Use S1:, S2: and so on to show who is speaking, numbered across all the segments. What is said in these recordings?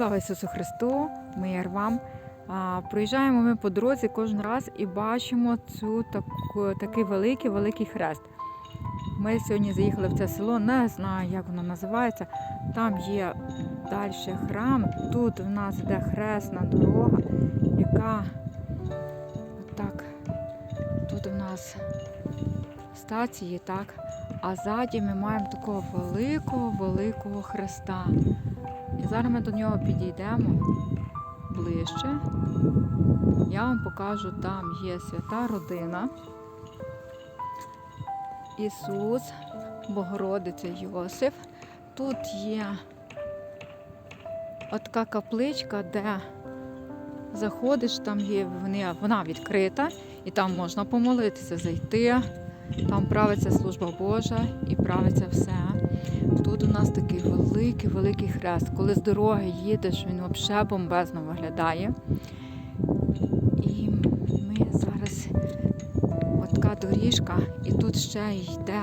S1: Слава Ісусу Христу! Мир вам! Проїжджаємо ми по дорозі кожен раз і бачимо цю таку, такий великий великий хрест. Ми сьогодні заїхали в це село, не знаю, як воно називається. Там є далі храм. Тут в нас йде хресна дорога, яка отак. Тут у нас стації, так. А ззаді ми маємо такого великого великого хреста. І зараз ми до нього підійдемо ближче. Я вам покажу, там є свята родина. Ісус, Богородиця Йосиф. Тут є така капличка, де заходиш, там є вона відкрита, і там можна помолитися, зайти. Там правиться служба Божа і правиться все. Тут у нас такий великий великий хрест. Коли з дороги їдеш, він взагалі бомбезно виглядає. І ми зараз така доріжка, і тут ще йде.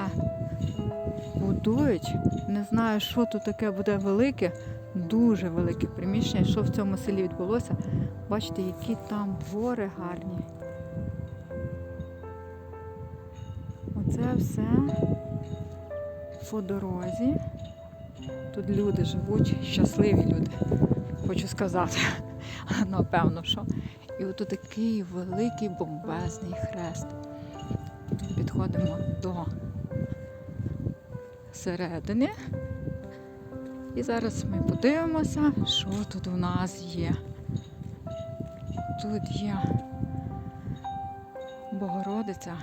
S1: Будують. Не знаю, що тут таке буде велике, дуже велике приміщення. Що в цьому селі відбулося? Бачите, які там гори гарні. Оце все по дорозі. Тут люди живуть, щасливі люди, хочу сказати. Напевно, що. І от такий великий бомбезний хрест. Підходимо до середини. І зараз ми подивимося, що тут у нас є. Тут є Богородиця,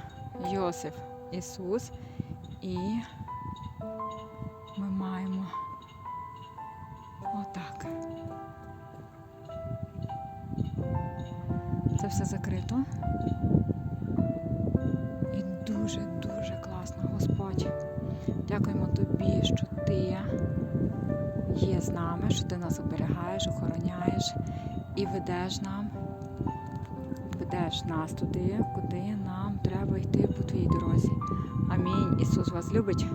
S1: Йосиф, Ісус і ми маємо отак. Це все закрито. І дуже-дуже класно, Господь. Дякуємо тобі, що ти є з нами, що ти нас оберігаєш, охороняєш і ведеш нам, ведеш нас туди, куди нам Ісус вас любить.